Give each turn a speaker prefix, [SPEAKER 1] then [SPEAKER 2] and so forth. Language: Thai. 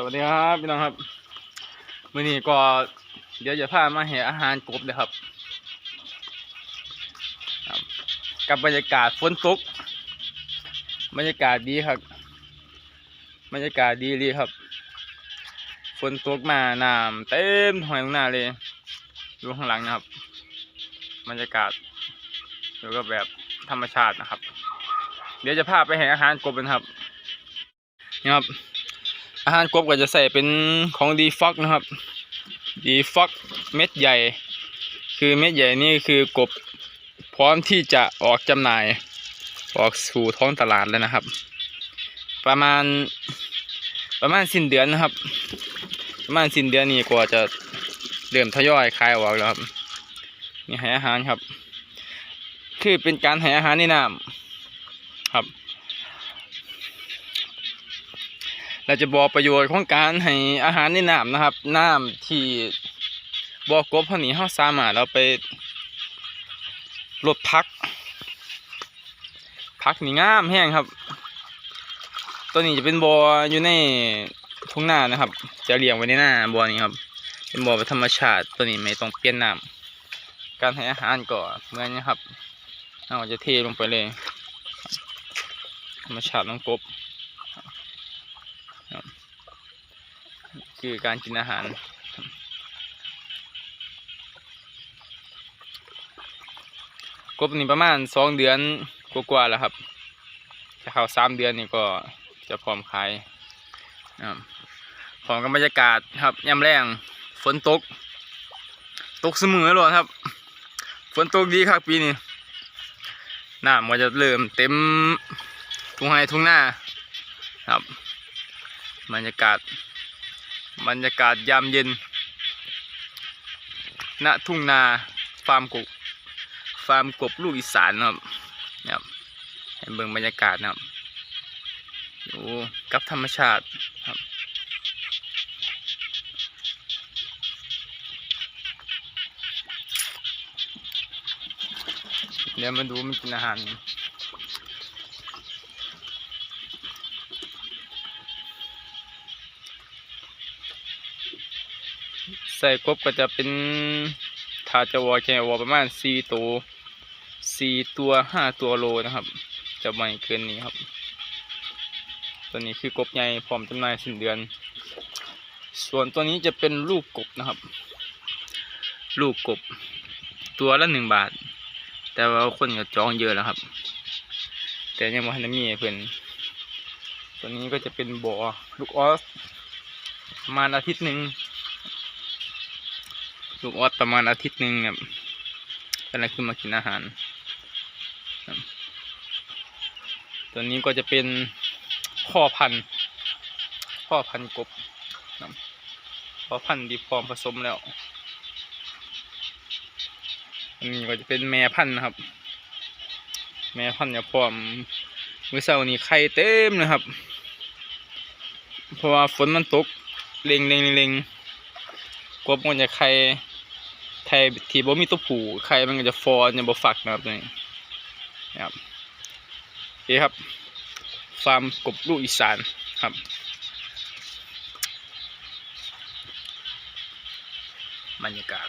[SPEAKER 1] สวัสดีครับพี่น้องครับมื้อนี้ก็เดี๋ยวจะพามาแห่อาหารกบเลยครับ กับบรรยากาศฝนตกบรรยากาศดีครับ บรรยากาศดีเลยครับฝนตกมาน้ำเต็มหอยลงหน้าเลยดูข้างหลังนะครับ บรรยากาศอยู่กับแบบธรรมชาตินะครับ เดี๋ยวจะพาไปแห่อาหารกบกันครับนี่ครับ อาหารกบก็จะใส่เป็นของดีฟ็อกนะครับดีฟ็อกเม็ดใหญ่ คือเม็ดใหญ่นี่คือกบพร้อมที่จะออกจำหน่ายออกสู่ท้องตลาดแล้วนะครับ ประมาณประมาณสิ้นเดือนนะครับ ประมาณสิ้นเดือนนี้ก็จะเริ่มทยอยขายออกแล้วครับนี่ให้อาหารครับ คือเป็นการให้อาหารในน้ำครับ เราจะบอกประโยชน์ของการให้อาหารในน้ำนะครับ น้ำที่บอกบเท่านี้เราสามารถเอาไปลดพัก พักนี่งามแห้งครับ ตัวนี้จะเป็นบ่ออยู่ในทุ่งนานะครับ จะเลี้ยงไว้ในหน้าบ่อนี้ครับ เป็นบ่อธรรมชาติตัวนี้ไม่ต้องเปลี่ยนน้ำการให้อาหารก็เหมือนนะครับเราจะเทลงไปเลย ธรรมชาติน้องกบ คือการกินอาหาร กบนี่ประมาณสองเดือนกว่าๆแล้วครับถ้าเข้าสามเดือนนี่ก็จะพร้อมขายพร้อมกับบรรยากาศครับยามแรงฝนตก ตกเสมอเลยครับ ฝนตกดีครับปีนี้น้ำก็จะเริ่มเต็มทุ่งไร่ทุ่งหน้าครับบรรยากาศ บรรยากาศยามเย็น ณ ทุ่งนาฟาร์มกบฟาร์มกบลูกอีสานนะครับนะครับให้เบิ่งบรรยากาศนะครับอยู่กับธรรมชาติครับเดี๋ยวมาดูมันกินอาหาร ใส่กบก็จะเป็นถ้าจะวอแค่วอประมาณสี่ตัวสี่ตัวห้าตัวโลนะครับ จะไม่เกินนี้ครับ ตัวนี้คือกบใหญ่พร้อมจำหน่ายสิ้นเดือน ส่วนตัวนี้จะเป็นลูกกบนะครับ ลูกกบ ตัวละหนึ่งบาท แต่ว่าคนก็จองเยอะแล้วครับ แต่ยังไม่ทันมีเพื่อนตัวนี้ก็จะเป็นบ่อลูกออสประมาณอาทิตย์หนึ่ง ลูกออดประมาณอาทิตย์หนึ่งครับกำลังขึ้นมากินอาหาร ตัวนี้ก็จะเป็นพ่อพันธุ์พ่อพันธุ์กบพ่อพันธุ์ดีพร้อมผสมแล้วอันนี้ก็จะเป็นแม่พันธุ์นะครับ แม่พันธุ์จะพร้อมมื้อเช้านี้ไข่เต็มเลยครับ เพราะว่าฝนมันตกเล็งเล็งเล็งกบมันจะไข่ ไข่ที่บ่มีตัวผูไข่มันก็จะฟอนจะบ่ฝักนะครับนี่นะครับโอเคครับ ฟาร์มกบลูกอีสานครับบรรยากาศ